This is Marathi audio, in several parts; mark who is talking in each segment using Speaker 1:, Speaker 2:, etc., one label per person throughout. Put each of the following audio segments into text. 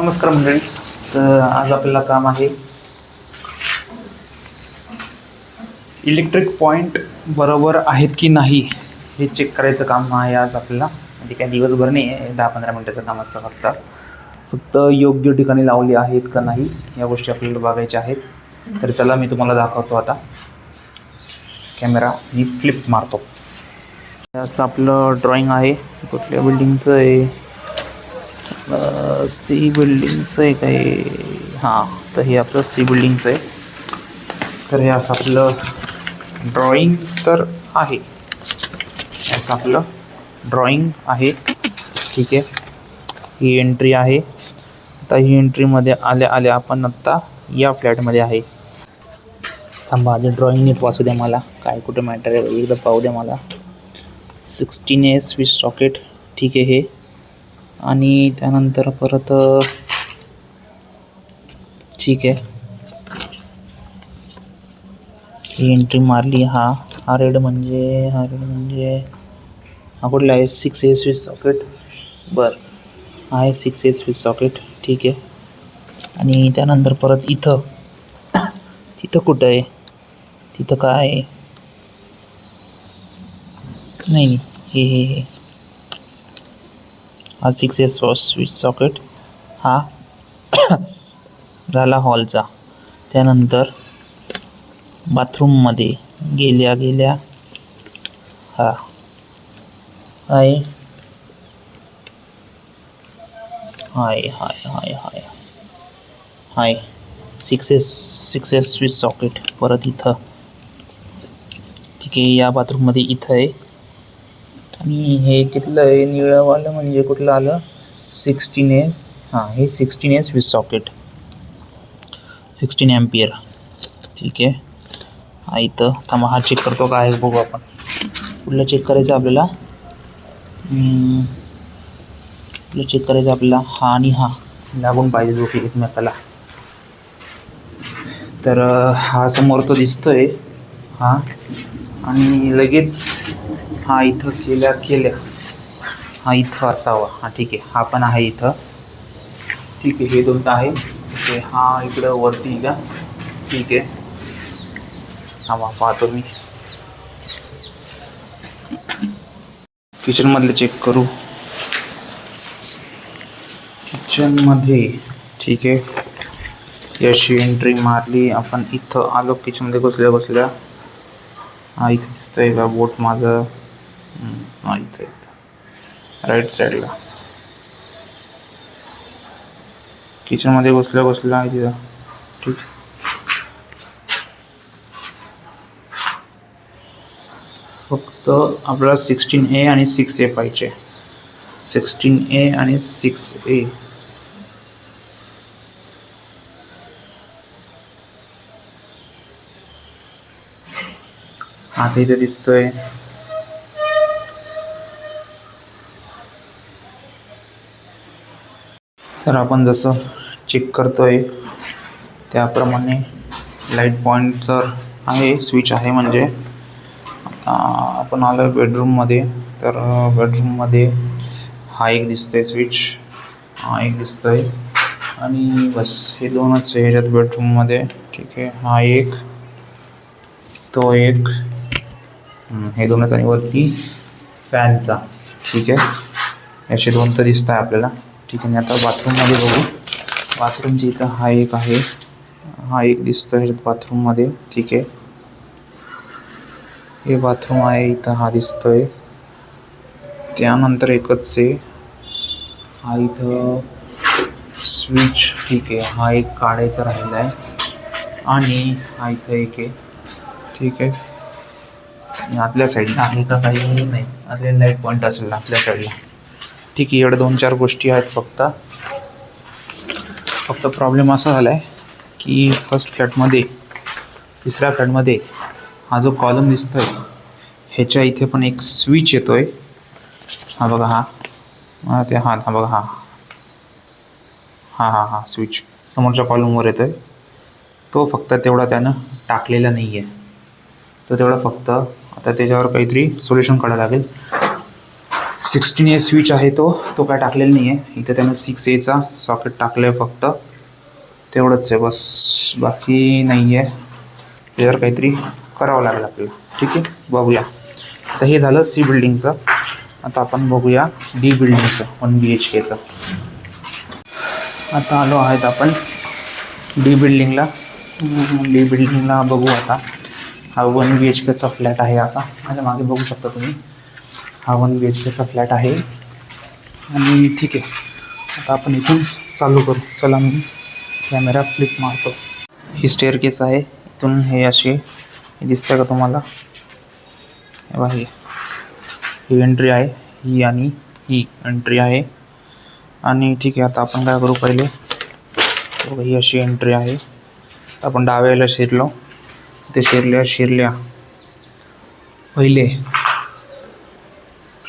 Speaker 1: नमस्कार मंडळी. तर आज आपल्याला काम आहे इलेक्ट्रिक पॉईंट बरोबर आहेत की नाही हे चेक करायचं काम आहे आज आपल्याला. म्हणजे काय दिवसभर नाही आहे दहा पंधरा मिनटाचं काम असतं फक्त. फक्त योग्य ठिकाणी लावले आहेत का नाही या गोष्टी आपल्याला बघायच्या आहेत. तर चला मी तुम्हाला दाखवतो आता. कॅमेरा मी फ्लिप मारतो. असं आपलं ड्रॉइंग आहे. कुठल्या बिल्डिंगचं आहे? सी बिल्डिंगचं आहे काय हां तर हे आपलं सी बिल्डिंगचं आहे. तर हे असं आपलं ड्रॉइंग तर आहे. असं आपलं ड्रॉइंग आहे. ठीक आहे. ही एंट्री आहे. आता ही एंट्रीमध्ये आल्या आल्या आपण आत्ता या फ्लॅटमध्ये आहे. थांबा आधी ड्रॉइंग नीट वाचू द्या मला. काय कुठं मॅटर आहे एकदा पाहू द्या मला. सिक्स्टीन ए स्विच सॉकेट ठीक आहे हे. आणि त्यानंतर परत ठीक आहे. ही एंट्री मारली. हा हा रेड म्हणजे हा रेड म्हणजे हा कुठला आहे? सिक्स एस स्विच सॉकेट बरं. हा आहे सिक्स एस स्विच सॉकेट ठीक आहे. आणि त्यानंतर परत इथं तिथं कुठं आहे? तिथं काय आहे? नाही नाही. हे हे हे. हा सिक्स एस स्विच सॉकेट हा. झाला हॉलचा त्यानंतर बाथरूममध्ये गेल्या गेल्या हा. आहे. हाय हाय हाय हाय. हाय. Six S six S switch socket परत इथं. ठीक आहे या बाथरूममध्ये इथं आहे. आणि हे कितलं आहे निळंवालं म्हणजे कुठलं आलं? सिक्स्टीन ए हां हे sixteen A switch socket sixteen ampere ठीक आहे. हा इथं थांबा हा चेक करतो का आहे बघू आपण. कुठलं चेक करायचं आपल्याला. कुठलं चेक करायचं आपल्याला. हा आणि हा. लागून पाहिजे दोघे एकमेकाला. तर हा समोर तो दिसतोय. हा. आणि लगेच हा इथं केल्या केल्या. हा हा ठीक हा पण आहे ठीक आहे हे दोन तर आहे. ठीक आहे हा इकडं वरती का ठीक आहे. हा वा पाहतो मी. किचनमधले चेक करू. किचनमध्ये ठीक आहे. याची एंट्री मारली. आपण इथं आलो किचनमध्ये बसल्या बसल्या. हा इथे दिसतंय बोट हम्म, हा इथं इथं राईट साईडला किचनमध्ये बसल्या बसल्या आहे तिथं ठीक फक्त आपल्याला सिक्स्टीन ए आणि सिक्स ए पाहिजे. सिक्स्टीन ए आणि सिक्स ए आता इथे दिसतोय. तर आपण जसं चेक करतो आहे त्याप्रमाणे लाइट पॉईंट तर आहे स्विच आहे म्हणजे. आता आपण आलो आहे बेडरूममध्ये तर बेडरूममध्ये हा एक दिसतो आहे स्विच हा एक दिसतो आहे आणि बस हे दोनच आहे ह्याच्यात बेडरूममध्ये ठीक आहे हा एक तो एक हे दोनच आणि वरती फॅनचा ठीक आहे. याचे दोन तर दिसत आहे आपल्याला. ठीक आहे आता बाथरूममध्ये बघू. बाथरूमची इथं हा एक आहे. हा एक दिसतो आहे बाथरूममध्ये. ठीक आहे. हे बाथरूम आहे इथं हा दिसतोय. त्यानंतर एकच आहे. हा इथं स्विच ठीक आहे. हा एक काढायचा राहिला आहे. आणि हा इथं एक आहे. ठीक आहे. आतल्या साईडला आहे. का काही नाही. आतल्या लाइट पॉईंट असेल आपल्या साईडला ठीक आहे एवढ्या दोन चार गोष्टी आहेत फक्त. फक्त प्रॉब्लेम असा झाला आहे की फर्स्ट फ्लॅटमध्ये तिसऱ्या फ्लॅटमध्ये हा जो कॉलम दिसतो आहे ह्याच्या इथे पण एक स्विच येतो आहे हा बघा हा. ते हा हा बघा हा. हा हा हा स्विच समोरच्या कॉलमवर येतो आहे तो फक्त तेवढा त्यानं टाकलेला नाही आहे तो तेवढा फक्त आता त्याच्यावर काहीतरी सोल्युशन काढावं लागेल. सिक्स्टीन ए स्विच आहे तो. तो काय टाकलेला नाही आहे इथं त्यानं सिक्स एचा सॉकेट टाकलं आहे फक्त. तेवढंच आहे बस. बाकी नाही आहे त्याच्यावर काहीतरी करावं लागेल आपल्याला. ठीक आहे? बघूया. तर हे झालं सी बिल्डिंगचं आता आपण बघूया डी बिल्डिंगचं वन बी एच केचं आता आलो आहेत आपण डी बिल्डिंगला डी बिल्डिंगला बघू आता. हा वन बी एच केचा फ्लॅट आहे असा. माझ्या मागे बघू शकता तुम्ही. हा वन बी एच केचा फ्लॅट आहे. आणि ठीक आहे. आता आपण इथून चालू करू. चला मी कॅमेरा फ्लिप मारतो. ही स्टेअर केस आहे. इथून हे असे दिसतं का तुम्हाला? हे ही. एंट्री आहे. ही आणि ही एंट्री आहे. आणि ठीक आहे आता आपण काय करू पहिले? ही अशी एंट्री आहे. आपण डाव्याला शिरलो. ते शिरल्या शिरल्या. पहिले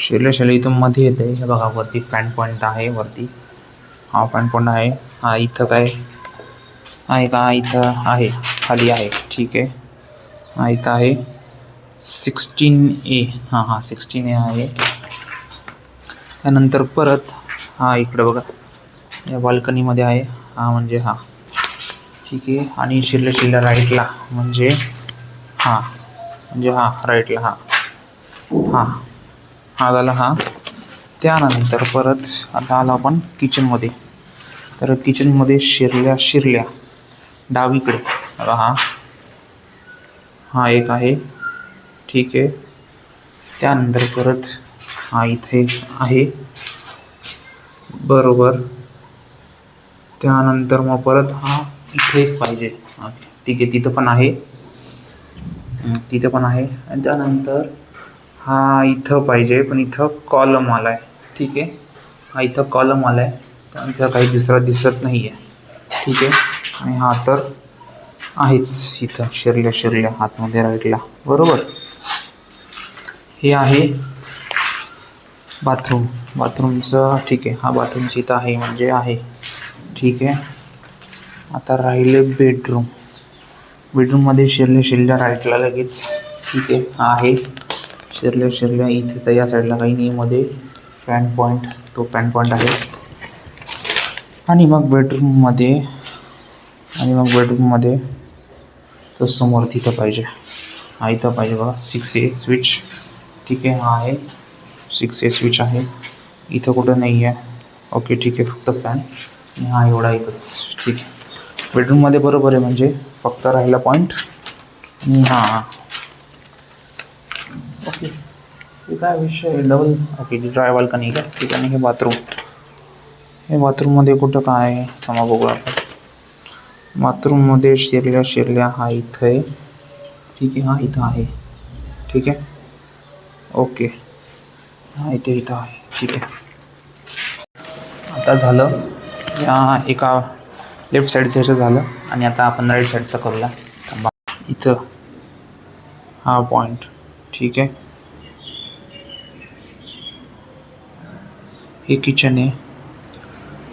Speaker 1: शिरल्या इथून मध्ये येते. हे बघा वरती फॅन पॉईंट आहे वरती. हा फॅन पॉईंट आहे. हा इथं काय? आहे का इथं आहे. खाली आहे. ठीक आहे. हा इथं आहे. सिक्स्टीन ए हां हां सिक्स्टीन ए आहे. त्यानंतर परत हा इकडं बघा. या बाल्कनीमध्ये आहे. हा म्हणजे हा. ठीक आहे. आणि शिरल्या शिरल्या राईटला म्हणजे हा. म्हणजे हा राईटला हा. हा. हा झाला हा. त्यानंतर परत आता आलो आपण किचनमध्ये तर किचनमध्ये शिरल्या शिरल्या. डावीकडे बघा हा. हा एक आहे. ठीक आहे. त्यानंतर परत हा इथे आहे. बरोबर. त्यानंतर मग परत हा इथेच पाहिजे. ठीक आहे. तिथं पण आहे. तिथं पण आहे. आणि त्यानंतर हा इथं पाहिजे पण इथं कॉलम आला आहे ठीक आहे? हा इथं कॉलम आला आहे पण इथं काही दुसरा दिसत नाही आहे ठीक आहे? आणि हा तर आहेच इथं. शिरल्या शिरल्या हातमध्ये राईटला बरोबर? हे आहे बाथरूम बाथरूमचं ठीक आहे. हा बाथरूमची इथं आहे म्हणजे आहे. ठीक आहे? आता राहिले बेडरूम बेडरूममध्ये शिरल्या शिरल्या राईटला लगेच. ठीक आहे? हा आहे. शिरल्या शिरल्या इथे तर या साईडला काही नाही. मध्ये फॅन पॉईंट तो फॅन पॉईंट आहे. आणि मग बेडरूममध्ये आणि मग बेडरूममध्ये तो समोर तिथं पाहिजे. हा इथं पाहिजे बघा. सिक्स ए स्विच ठीक आहे हा आहे. सिक्स ए स्विच आहे. इथं कुठं नाही आहे ओके ठीक आहे. फक्त फॅन हा एवढा एकच. ठीक आहे. बेडरूममध्ये बरोबर आहे म्हणजे फक्त राहिला पॉईंट हां ओके हे काय विषय डबल ओके ड्राय बाल्कनी का ठीक आहे हे बाथरूम हे बाथरूममध्ये कुठं काय आहे? थांबा बघू आपण. बाथरूममध्ये शिरल्या शिरल्या हा इथं आहे. ठीक आहे हा इथं आहे. ठीक आहे? ओके हा इथे इथं आहे. ठीक आहे. आता झालं. या एका लेफ्ट साईडचं ह्याचं झालं. आणि आता आपण राईट साईडचं करूया. थांबा. इथं. हा पॉईंट ठीक आहे? हे किचन आहे.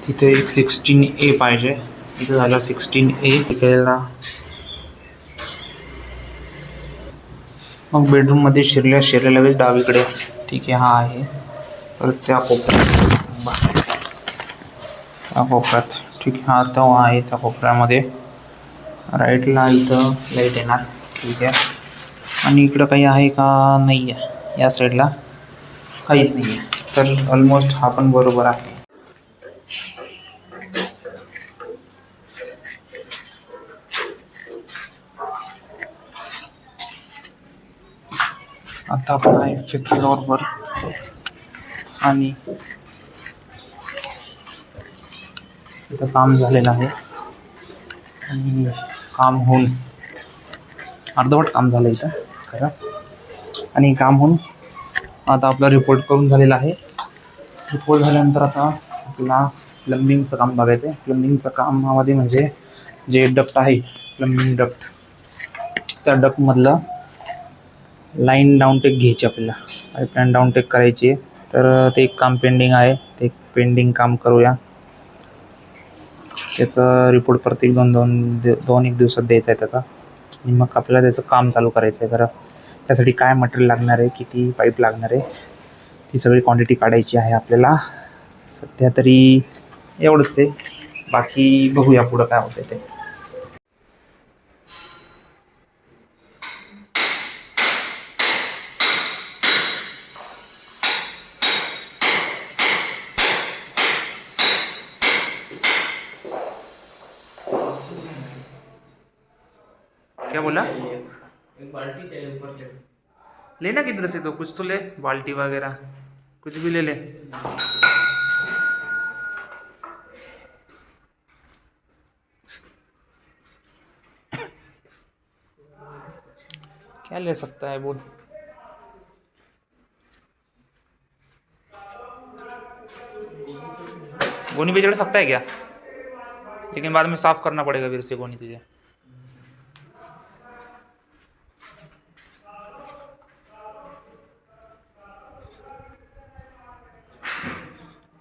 Speaker 1: तिथे एक सिक्स्टीन ए पाहिजे. इथं झालं सिक्स्टीन ए केलेला मग बेडरूममध्ये शिरल्या शिरल्या लगेच डावीकडे ठीक आहे हा आहे. परत त्या कोपऱ्यात. त्या कोपऱ्यात. ठीक आहे हा तो आहे त्या कोपऱ्यामध्ये. राईटला इथं लाइट येणार. ठीक आहे. आणि इकडं काही आहे का? नाही आहे या साईडला काहीच नाही आहे तर ऑलमोस्ट हा पण बरोबर आहे. आता आपण आहे फिफ्थ फ्लोअरवर आणि इथं काम झालेलं आहे. आणि काम होऊन अर्धवट काम झालं इथं खरं. आणि काम होऊन आता आपला रिपोर्ट करून झालेला आहे. रिपोर्ट झाल्यानंतर आता आपल्याला प्लंबिंगचं काम बघायचं आहे प्लंबिंगचं कामामध्ये म्हणजे जे डक्ट आहे प्लंबिंग डक्ट त्या डक्टमधलं लाईन डाऊनटेक घ्यायची आपल्याला. पाईपलाईन डाऊनटेक करायची आहे. तर ते एक काम पेंडिंग आहे. ते एक पेंडिंग काम करूया. त्याचं रिपोर्ट प्रत्येक दोन दोन दोन एक दिवसात द्यायचा आहे त्याचा. आणि मग आपल्याला त्याचं काम चालू करायचं आहे बरं. त्यासाठी काय मटेरियल लागणार आहे? किती पाईप लागणार आहे? ती सगळी क्वांटिटी काढायची आहे आपल्याला. सध्या तरी एवढंच आहे. बाकी बघूया पुढं काय होतं ते. क्या बोला?
Speaker 2: एक बाल्टी चाहिए ऊपर
Speaker 1: लेना किधर से तो कुछ तो ले, बाल्टी वगैरह, कुछ भी ले ले। क्या ले सकता है बोल गोनी पे चढ़ सकता है क्या? लेकिन बाद में साफ़ करना पड़ेगा फिर से गोनी तुझे।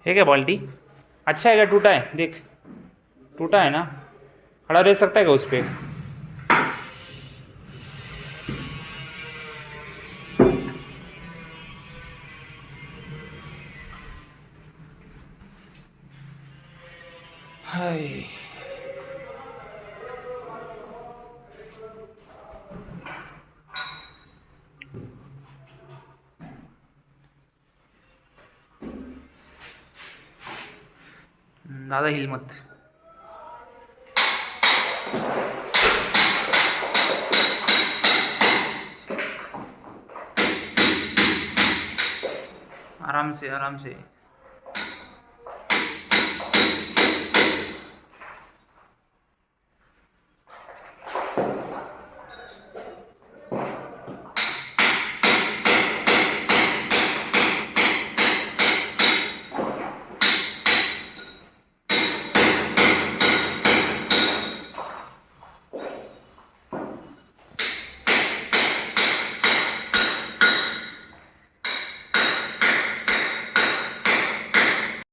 Speaker 1: है क्या बाल्टी। अच्छा है क्या? टूटा है, देख। टूटा है ना? खड़ा रह सकता है क्या उस पर हाय। ज़्यादा हिल मत आराम से आराम से